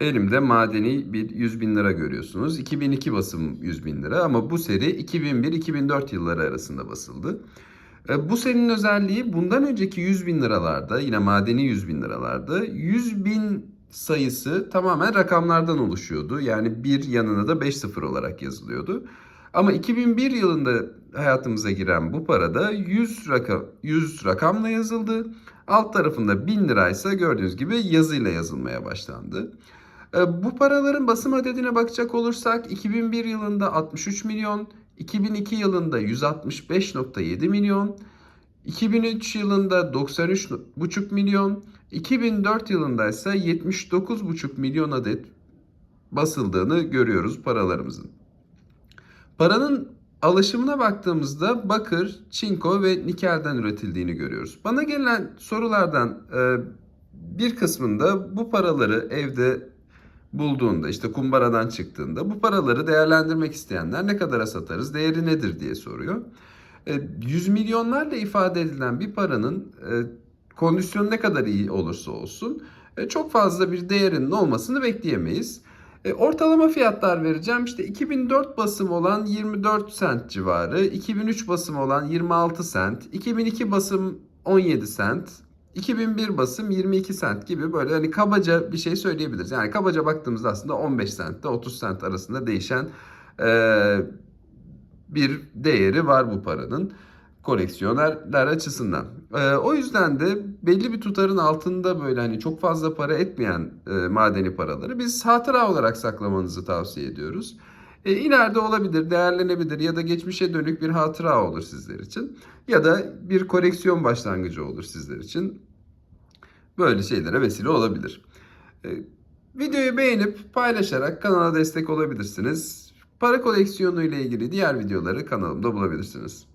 Elimde madeni bir 100 bin lira görüyorsunuz. 2002 basım 100 bin lira ama bu seri 2001-2004 yılları arasında basıldı. E, Bu serinin özelliği bundan önceki 100 bin liralarda yine madeni 100 bin liralarda 100 bin sayısı tamamen rakamlardan oluşuyordu. Yani bir yanına da 5 sıfır olarak yazılıyordu. Ama 2001 yılında hayatımıza giren bu parada 100 rakam 100 rakamla yazıldı. Alt tarafında 1000 liraysa gördüğünüz gibi yazıyla yazılmaya başlandı. E, Bu paraların basım adedine bakacak olursak 2001 yılında 63 milyon, 2002 yılında 165.7 milyon, 2003 yılında 93,5 milyon, 2004 yılında ise 79,5 milyon adet basıldığını görüyoruz paralarımızın. Paranın alışımına baktığımızda bakır, çinko ve nikelden üretildiğini görüyoruz. Bana gelen sorulardan e, bir kısmında bu paraları evde bulduğunda işte kumbaradan çıktığında bu paraları değerlendirmek isteyenler ne kadara satarız, değeri nedir diye soruyor. E, Yüz milyonlarla ifade edilen bir paranın e, kondisyonu ne kadar iyi olursa olsun e, çok fazla bir değerinin olmasını bekleyemeyiz. E, ortalama fiyatlar vereceğim. İşte 2004 basım olan 24 sent civarı, 2003 basım olan 26 sent, 2002 basım 17 sent, 2001 basım 22 sent gibi böyle hani kabaca bir şey söyleyebiliriz. Yani kabaca baktığımızda aslında 15 sent ile 30 sent arasında değişen e, bir değeri var bu paranın koleksiyonerler açısından. Ee, o yüzden de belli bir tutarın altında böyle hani çok fazla para etmeyen e, madeni paraları biz hatıra olarak saklamanızı tavsiye ediyoruz. E, ileride olabilir, değerlenebilir ya da geçmişe dönük bir hatıra olur sizler için. Ya da bir koleksiyon başlangıcı olur sizler için. Böyle şeylere vesile olabilir. E, videoyu beğenip paylaşarak kanala destek olabilirsiniz. Para koleksiyonu ile ilgili diğer videoları kanalımda bulabilirsiniz.